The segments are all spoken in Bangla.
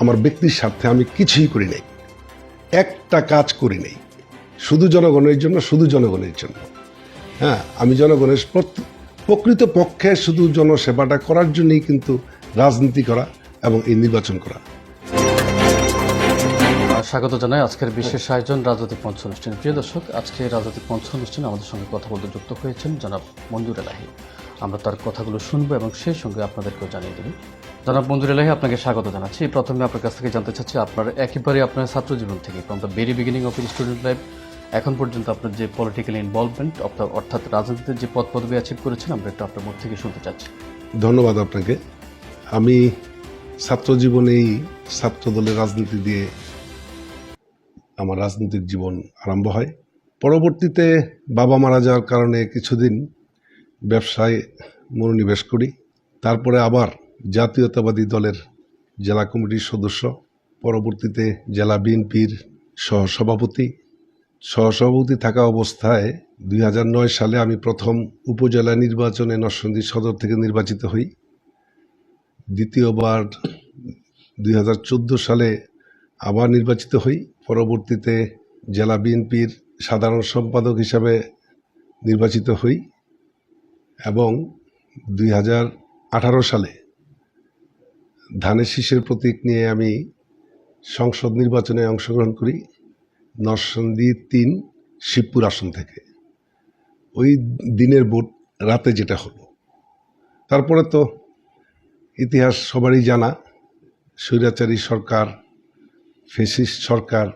আমার ব্যক্তির স্বার্থে আমি কিছুই করি নাই। একটা কাজ করি নাই। শুধু জনগণের জন্য, শুধু জনগণের জন্য। হ্যাঁ আমি জনগণের প্রকৃত পক্ষে শুধু জনসেবাটা করার জন্যই কিন্তু রাজনীতি করা এবং এই নির্বাচন করা। স্বাগত জানাই আজকের বিশেষ আয়োজন রাজনৈতিক মঞ্চ অনুষ্ঠান। প্রিয় দর্শক, আজকে রাজনৈতিক মঞ্চ অনুষ্ঠানে আমাদের সঙ্গে কথা বলতে যুক্ত হয়েছেন জনাব মঞ্জুর এলাহি আমরা তার কথাগুলো শুনব এবং সেই সঙ্গে আপনাদেরকেও জানিয়ে দেব জনাব মঞ্জুর এলাহি আপনাকে স্বাগত জানাচ্ছি। প্রথমে আপনার কাছ থেকে জানতে চাচ্ছি, আপনার একেবারে আপনার ছাত্র জীবন থেকে from the very beginning of student life এখন পর্যন্ত আপনার যে পলিটিক্যাল ইনভলভমেন্ট আপনার অর্থাৎ রাজনীতিতে যে পদ পদবি অ্যাচিভ করেছেন, আমরা একটু আপনার মুখ থেকে শুনতে চাচ্ছি। ধন্যবাদ আপনাকে। আমি ছাত্র জীবনেই ছাত্র দলের রাজনীতি দিয়ে আমার রাজনৈতিক জীবন আরম্ভ হয়। পরবর্তীতে বাবা মারা যাওয়ার কারণে কিছুদিন ব্যবসায় মনোনিবেশ করি। তারপরে আবার জাতীয়তাবাদী দলের জেলা কমিটির সদস্য, পরবর্তীতে জেলা বিএনপির সহসভাপতি। সহসভাপতি থাকা অবস্থায় দুই হাজার নয় সালে আমি প্রথম উপজেলা নির্বাচনে নরসিংদী সদর থেকে নির্বাচিত হই। দ্বিতীয়বার দুই হাজার চোদ্দ সালে আবার নির্বাচিত হই। পরবর্তীতে জেলা বিএনপির সাধারণ সম্পাদক হিসাবে নির্বাচিত হই এবং দুই হাজার আঠারো সালে ধানের শীষের প্রতীক নিয়ে আমি সংসদ নির্বাচনে অংশগ্রহণ করি নরসিংদী তিন, শিবপুর আসন থেকে। ওই দিনের ভোট রাতে যেটা হলো। তারপরে তো ইতিহাস সবারই জানা, স্বৈরাচারী সরকার, ফেসিস্ট সরকার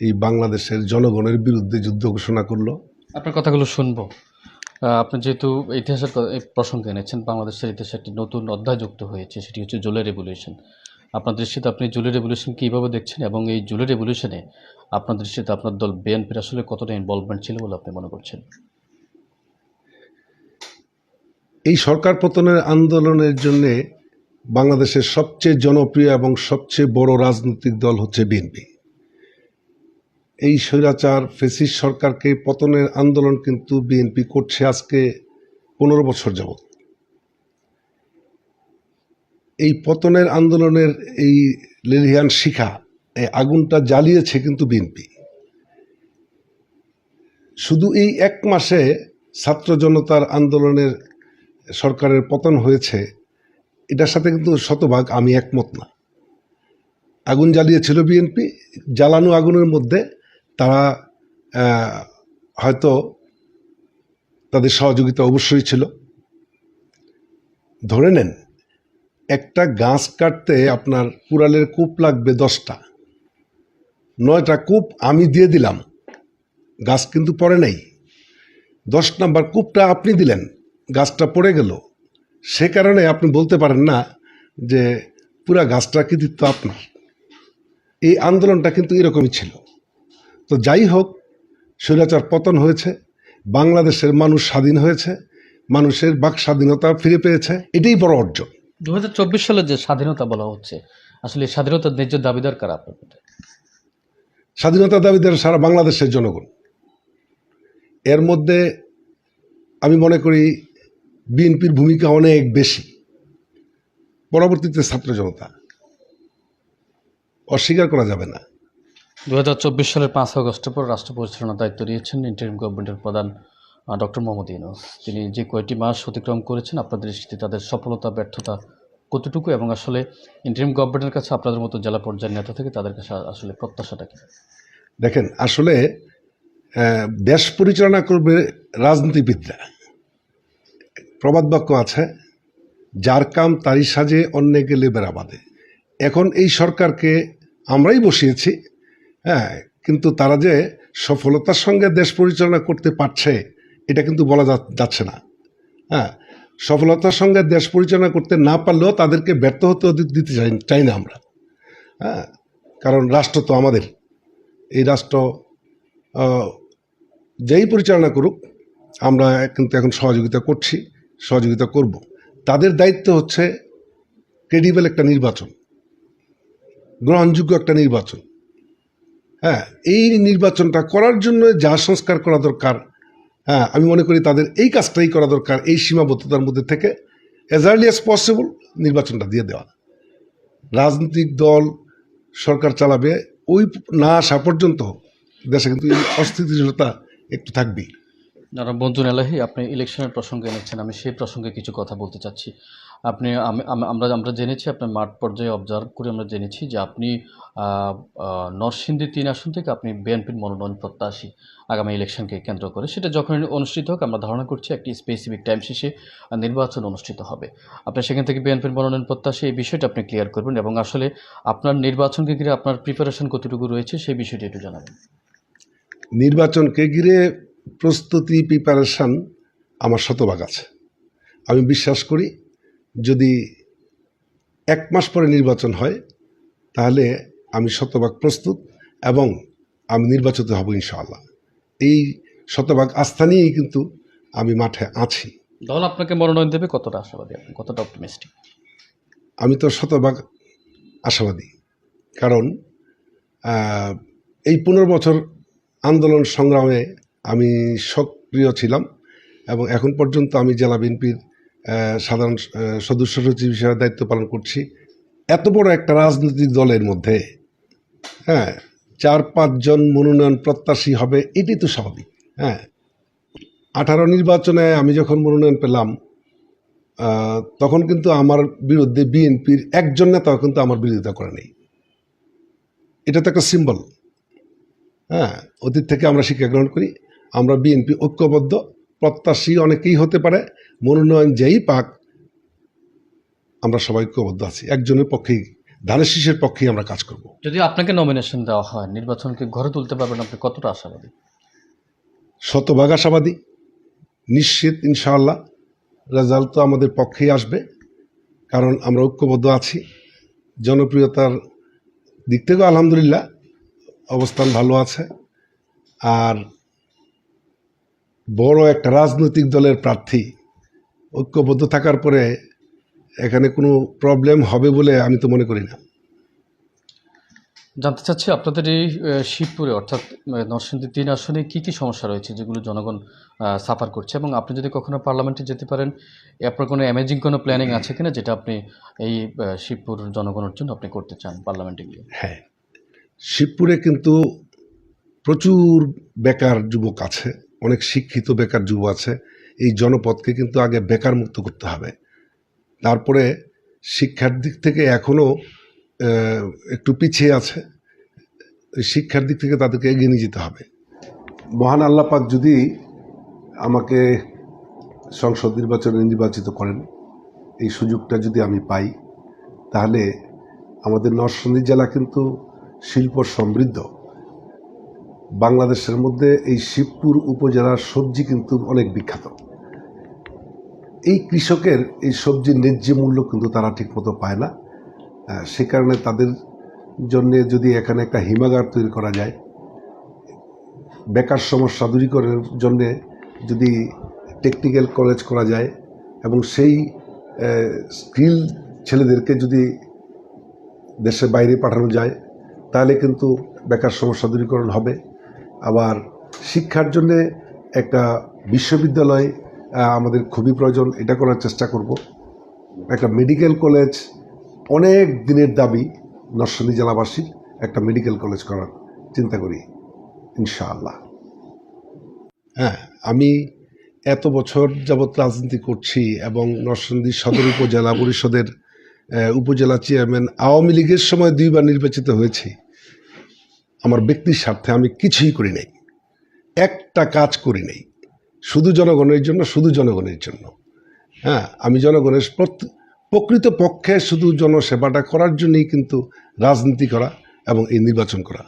এই বাংলাদেশের জনগণের বিরুদ্ধে যুদ্ধ ঘোষণা করল। আপনার কথাগুলো শুনব। আপনি যেহেতু ইতিহাসের প্রসঙ্গে এনেছেন, বাংলাদেশের ইতিহাসে একটি নতুন অধ্যায় যুক্ত হয়েছে, সেটি হচ্ছে জুলাই রেভলিউশন। আপনার দৃষ্টিতে আপনি জুলাই রেভলিউশন কীভাবে দেখছেন এবং এই জুলাই রেভলিউশনে আপনার দৃষ্টিতে আপনার দল বিএনপির আসলে কতটা ইনভলভমেন্ট ছিল বলে আপনি মনে করছেন? এই সরকার পতনের আন্দোলনের জন্যে বাংলাদেশের সবচেয়ে জনপ্রিয় এবং সবচেয়ে বড় রাজনৈতিক দল হচ্ছে বিএনপি এই স্বৈরাচার ফেসিস সরকারকে পতনের আন্দোলন কিন্তু বিএনপি করছে আজকে পনেরো বছর যাবৎ। এই পতনের আন্দোলনের এই লেলিহান শিখা এই আগুনটা জ্বালিয়েছে কিন্তু বিএনপি। শুধু এই এক মাসে ছাত্র জনতার আন্দোলনের সরকারের পতন হয়েছে, এটার সাথে কিন্তু শতভাগ আমি একমত না। আগুন জ্বালিয়েছিল বিএনপি, জ্বালানো আগুনের মধ্যে তারা হয়তো তাদের সহযোগিতা অবশ্যই ছিল। ধরে নেন, একটা গাছ কাটতে আপনার কুড়ালের কূপ লাগবে দশটা। নয়টা কূপ আমি দিয়ে দিলাম। গাছ কিন্তু পড়ে নাই। দশ নাম্বার কূপটা আপনি দিলেন, গাছটা পড়ে গেল। সে কারণে আপনি বলতে পারেন না যে পুরা গাছটা কৃতিত্ব আপনার। এই আন্দোলনটা কিন্তু এরকমই ছিল। তো যাই হোক স্বৈরাচার পতন হয়েছে বাংলাদেশের মানুষ স্বাধীন হয়েছে মানুষের বাক স্বাধীনতা ফিরে পেয়েছে এটাই বড় অর্জন। দু হাজার চব্বিশ সালে যে স্বাধীনতা বলা হচ্ছে আসলে স্বাধীনতার ন্যায্য দাবিদার কারা আপনার স্বাধীনতা দাবিদার সারা বাংলাদেশের জনগণ। এর মধ্যে আমি মনে করি বিএনপির ভূমিকা অনেক বেশি। পরবর্তীতে ছাত্র জনতা। অস্বীকার করা যাবে না। দু হাজার চব্বিশ সালের পাঁচ আগস্টের পর রাষ্ট্র পরিচালনার দায়িত্ব নিয়েছেন ইন্টারিম গভর্নমেন্টের প্রধান ডক্টর মোহাম্মদ ইউনুস। তিনি যে কয়টি মাস অতিক্রম করেছেন, আপনাদের দৃষ্টিতে তাদের সফলতা, ব্যর্থতা কতটুকু এবং আসলে ইন্টারিম গভর্নমেন্টের কাছে আপনাদের মতো জেলা পর্যায়ের নেতা থেকে তাদের কাছে আসলে প্রত্যাশাটা কি? দেখেন, আসলে দেশ পরিচালনা করবে রাজনীতিবিদরা। প্রবাদ বাক্য আছে, যার কাম তারই সাজে অন্যে গেলে বেড়াবাদে এখন এই সরকারকে আমরাই বসিয়েছি হ্যাঁ কিন্তু তারা যে সফলতার সঙ্গে দেশ পরিচালনা করতে পারছে, এটা কিন্তু বলা যাচ্ছে না। হ্যাঁ সফলতার সঙ্গে দেশ পরিচালনা করতে না পারলেও তাদেরকে ব্যর্থ হতে দিতে চাই চাই না আমরা। হ্যাঁ কারণ রাষ্ট্র তো আমাদের। এই রাষ্ট্র যেই পরিচালনা করুক, আমরা কিন্তু এখন সহযোগিতা করছি, সহযোগিতা করব। তাদের দায়িত্ব হচ্ছে ক্রেডিবল একটা নির্বাচন, গ্রহণযোগ্য একটা নির্বাচন। হ্যাঁ এই নির্বাচনটা করার জন্য যা সংস্কার করা দরকার হ্যাঁ আমি মনে করি তাদের এই কাজটাই করা দরকার, এই সীমাবদ্ধতার মধ্যে থেকে অ্যাজ আর্লি অ্যাজ পসিবল নির্বাচনটা দিয়ে দেওয়া। রাজনৈতিক দল, সরকার চালাবে, ওই না আসা পর্যন্ত দেশে কিন্তু অস্থিতিশীলতা একটু থাকবেই। যারা বন্ধু এলাহি আপনি ইলেকশনের প্রসঙ্গে এনেছেন, আমি সেই প্রসঙ্গে কিছু কথা বলতে চাচ্ছি। আপনি আমরা আমরা জেনেছি, আপনার মাঠ পর্যায়ে অবজার্ভ করে আমরা জেনেছি যে আপনি নরসিংদী তিন আসন থেকে আপনি বিএনপির মনোনয়ন প্রত্যাশী আগামী ইলেকশনকে কেন্দ্র করে। সেটা যখন অনুষ্ঠিত হোক, আমরা ধারণা করছি একটি স্পেসিফিক টাইম শেষে নির্বাচন অনুষ্ঠিত হবে। আপনি সেখান থেকে বিএনপির মনোনয়ন প্রত্যাশী, এই বিষয়টা আপনি ক্লিয়ার করবেন এবং আসলে আপনার নির্বাচনকে ঘিরে আপনার প্রিপারেশন কতটুকু রয়েছে, সেই বিষয়টি একটু জানাবেন। নির্বাচনকে ঘিরে প্রস্তুতি প্রিপারেশন আমার শতভাগ আছে। আমি বিশ্বাস করি যদি এক মাস পরে নির্বাচন হয় তাহলে আমি শতভাগ প্রস্তুত এবং আমি নির্বাচিত হব ইনশাআল্লাহ। এই শতভাগ আস্থা নিয়েই কিন্তু আমি মাঠে আছি। দল আপনাকে মনোনয়ন দেবে কতটা আশাবাদী আপনি? কতটা অপটিমিস্টিক আমি তো শতভাগ আশাবাদী। কারণ এই পনেরো বছর আন্দোলন সংগ্রামে আমি সক্রিয় ছিলাম এবং এখন পর্যন্ত আমি জেলা বিএনপির সাধারণ সদস্য সচিব হিসেবে দায়িত্ব পালন করছি। এত বড় একটা রাজনৈতিক দলের মধ্যে হ্যাঁ চার পাঁচজন মনোনয়ন প্রত্যাশী হবে এটি তো স্বাভাবিক হ্যাঁ। আঠারো নির্বাচনে আমি যখন মনোনয়ন পেলাম তখন কিন্তু আমার বিরুদ্ধে বিএনপির একজন নেতাও কিন্তু আমার বিরোধিতা করে নেই। এটা তো একটা সিম্বল হ্যাঁ অতীত থেকে আমরা শিক্ষা গ্রহণ করি, আমরা বিএনপি ঐক্যবদ্ধ প্রত্যাশী অনেকেই হতে পারে। মনোনয়ন যেই পাক আমরা সবাই ঐক্যবদ্ধ আছি। একজনের পক্ষেই ধানের শীষের পক্ষেই আমরা কাজ করব। যদি আপনাকে নমিনেশন দেওয়া হয় নির্বাচনকে ঘরে তুলতে পারবেন আপনি কতটা আশাবাদী? শতভাগ আশাবাদী। নিশ্চিত ইনশাআল্লাহ রেজাল্ট তো আমাদের পক্ষেই আসবে। কারণ আমরা ঐক্যবদ্ধ আছি। জনপ্রিয়তার দিক থেকেও আলহামদুলিল্লাহ অবস্থান ভালো আছে। আর বড় একটা রাজনৈতিক দলের প্রার্থী ঐক্যবদ্ধ থাকার পরে এখানে কোনো প্রবলেম হবে বলে আমি তো মনে করি না। জানতে চাচ্ছি আপনাদের এই শিবপুরে অর্থাৎ নরসিংদী তিন আসনে কি কি সমস্যা রয়েছে যেগুলো জনগণ সাফার করছে? এবং আপনি যদি কখনো পার্লামেন্টে যেতে পারেন আপনার কোনো অ্যামেজিং কোনো প্ল্যানিং আছে কিনা যেটা আপনি এই শিবপুর জনগণের জন্য আপনি করতে চান পার্লামেন্টে গিয়ে? হ্যাঁ শিবপুরে কিন্তু প্রচুর বেকার যুবক আছে। অনেক শিক্ষিত বেকার যুব আছে, এই জনপদকে কিন্তু আগে বেকার মুক্ত করতে হবে। তারপরে শিক্ষার দিক থেকে এখনও একটু পিছিয়ে আছে শিক্ষার দিক থেকে তাদেরকে এগিয়ে নিয়ে যেতে হবে। মহান আল্লাপাক যদি আমাকে সংসদ নির্বাচনে নির্বাচিত করেন, এই সুযোগটা যদি আমি পাই, তাহলে আমাদের নরসিংদী জেলা কিন্তু শিল্প সমৃদ্ধ। বাংলাদেশের মধ্যে এই শিবপুর উপজেলার সবজি কিন্তু অনেক বিখ্যাত। এই কৃষকের এই সবজির ন্যায্য মূল্য কিন্তু তারা ঠিকমতো পায় না। সে কারণে তাদের জন্য যদি এখানে একটা হিমাগার তৈরি করা যায়, বেকার সমস্যা দূরীকরণের জন্য যদি টেকনিক্যাল কলেজ করা যায় এবং সেই স্কিল ছেলেদেরকে যদি দেশের বাইরে পাঠানো যায়, তাহলে কিন্তু বেকার সমস্যা দূরীকরণ হবে। আবার শিক্ষার জন্য একটা বিশ্ববিদ্যালয় আমাদের খুবই প্রয়োজন, এটা করার চেষ্টা করব। একটা মেডিকেল কলেজ, অনেক দিনের দাবি নরসিংদী জেলাবাসীর, একটা মেডিকেল কলেজ করার চিন্তা করি, ইনশাআল্লাহ। হ্যাঁ আমি এত বছর যাবৎ রাজনীতি করছি এবং নরসিংদী সদর উপজেলা পরিষদের উপজেলা চেয়ারম্যান আওয়ামী লীগের সময় দুইবার নির্বাচিত হয়েছি। আমার ব্যক্তির স্বার্থে আমি কিছুই করি নাই। একটা কাজ করি নাই। শুধু জনগণের জন্য, শুধু জনগণের জন্য। হ্যাঁ আমি জনগণের প্রকৃত পক্ষে শুধু জনসেবাটা করার জন্যই কিন্তু রাজনীতি করা এবং এই নির্বাচন করা।